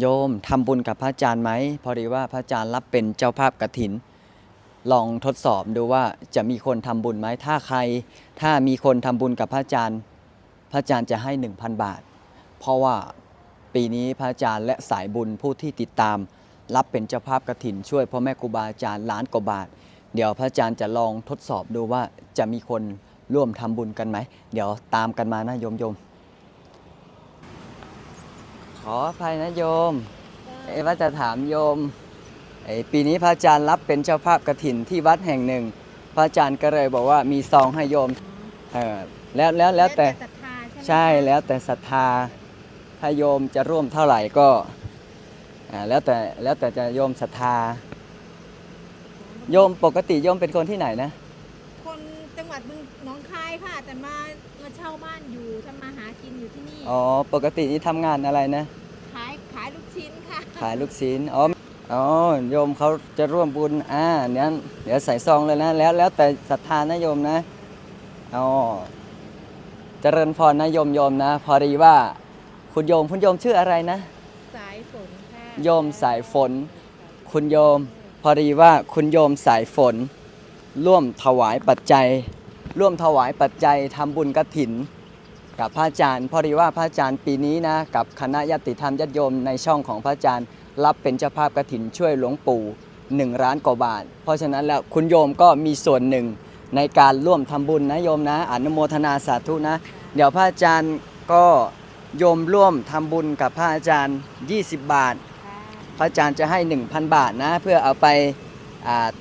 โยมทำบุญกับพระอาจารย์ไหมพอดีว่าพระอาจารย์รับเป็นเจ้าภาพกฐิน ลองทดสอบดูว่าจะมีคนทำบุญไหมถ้าใคร ถ้ามีคนทำบุญกับพระอาจารย์ พระอาจารย์จะให้ 1,000 บาท เพราะว่าปีนี้พระอาจารย์และสายบุญผู้ที่ติดตาม รับเป็นเจ้าภาพกฐิน ช่วยพ่อแม่ครูบาอาจารย์ล้านกว่าบาท เดี๋ยวพระอาจารย์จะลองทดสอบดูว่าจะมีคนร่วมทำบุญกันไหม เดี๋ยวตามกันมานะโยมโยม ขออภัยนะโยมเอะว่าจะถามโยมไอ้ปีนี้พระอาจารย์รับเป็นเจ้าภาพกฐินที่วัดแห่งหนึ่ง พระอาจารย์ก็เลยบอกว่ามีซองให้โยมเออแล้วแล้วแล้วแต่ศรัทธาใช่ไหมใช่แล้วแต่ศรัทธาถ้าโยมจะร่วมเท่าไหร่ก็อ่าแล้วแต่แล้วแต่จะโยมศรัทธา โยมปกติโยมเป็นคนที่ไหนนะ คนจังหวัดบึงหนองคายค่ะ แต่มามาเช่าบ้านอยู่ทำมาหากินอยู่ที่นี่ อ๋อ ปกตินี่ทำงานอะไรนะ ขายขายลูกชิ้นค่ะ ขายลูกชิ้นอ๋ออ๋อโยมเขาจะร่วมบุญอ่าเนี้ยเดี๋ยวใส่ซองเลยนะ แล้วแล้วแต่ศรัทธานะโยมนะอ๋อเจริญพรนะโยมโยมนะ พอดีว่า คุณโยมคุณโยมชื่ออะไรนะ สายฝนค่ะโยมสายฝน คุณโยม พอดีว่าคุณโยมสายฝน ร่วมถวายปัจจัย ร่วมถวายปัจจัยทำบุญกฐิน กับพระอาจารย์พอดีว่าพระอาจารย์ปีนี้นะกับคณะญาติธรรมญาติโยมในช่องของพระอาจารย์ รับเป็นเจ้าภาพกฐินช่วยหลวงปู่1ล้านกว่าบาท เพราะฉะนั้นแล้วคุณโยมก็มีส่วนหนึ่งในการร่วมทำบุญนะโยมนะอนุโมทนาสาธุนะ เดี๋ยวพระอาจารย์ก็โยมร่วมทำบุญกับพระอาจารย์ 20 บาท พระอาจารย์จะให้ 1,000 บาทนะ เพื่อเอาไป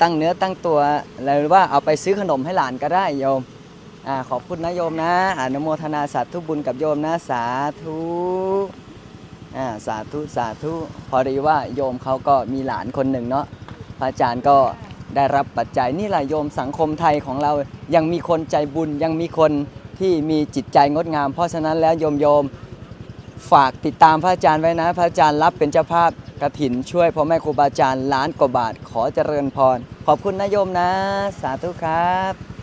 ตั้งเนื้อตั้งตัวหรือว่าเอาไปซื้อขนมให้หลานก็ได้โยม อขอบคุณนะโยมนะอนุโมทนาสาธุบุญกับโยมนะสาธุสาธุสาธุพอดีว่าโยมเขาก็มีหลานคนหนึ่งเนาะพระอาจารย์ก็ได้รับปัจจัยนี่แหละโยมสังคมไทยของเรายังมีคนใจบุญยังมีคนที่มีจิตใจงดงาม เพราะฉะนั้นแล้วโยมโยมฝากติดตามพระอาจารย์ไว้นะ พระอาจารย์รับเป็นเจ้าภาพกระถินช่วยพ่อแม่ครูบาอาจารย์ล้านกว่าบาทขอเจริญพร ขอบคุณนะโยมนะ สาธุครับ